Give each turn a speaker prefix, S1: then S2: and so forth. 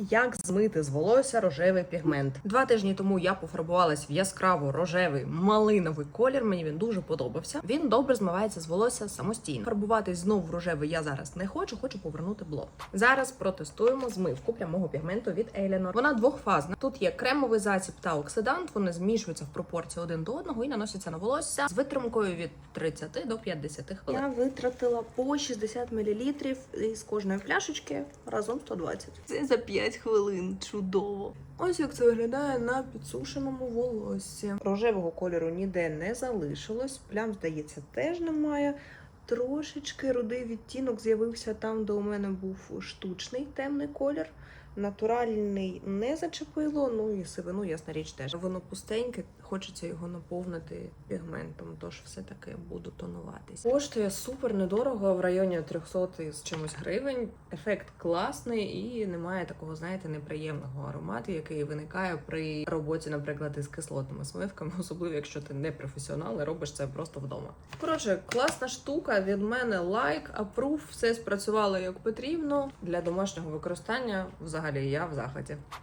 S1: Як змити з волосся рожевий пігмент? Два тижні тому я пофарбувалась в яскраво рожевий малиновий колір. Мені він дуже подобався. Він добре змивається з волосся самостійно. Фарбуватись знову в рожевий я зараз не хочу, хочу повернути блонд. Зараз протестуємо змивку прямого пігменту від Eleanor. Вона двохфазна. Тут є кремовий засіб та оксидант. Вони змішуються в пропорції один до одного і наносяться на волосся з витримкою від 30 до 50 хвилин. Я витратила по 60 мл із кожної пляшечки разом 120. Це за 5 хвилин. Чудово. Ось як це виглядає на підсушеному волоссі. Рожевого кольору ніде не залишилось. Плям, здається, теж немає. Трошечки рудий відтінок з'явився там, де у мене був штучний темний колір. Натуральний не зачепило, ну і сивину, ясна річ, теж. Воно пустеньке, хочеться його наповнити пігментом, тож все-таки буду тонуватись. Коштує супер недорого, в районі 300 з чимось гривень. Ефект класний і немає такого, знаєте, неприємного аромату, який виникає при роботі, наприклад, із кислотними смивками, особливо якщо ти не професіонал і робиш це просто вдома. Коротше, класна штука від мене лайк, апрув, все спрацювало як потрібно для домашнього використання. Взагалі я в захваті.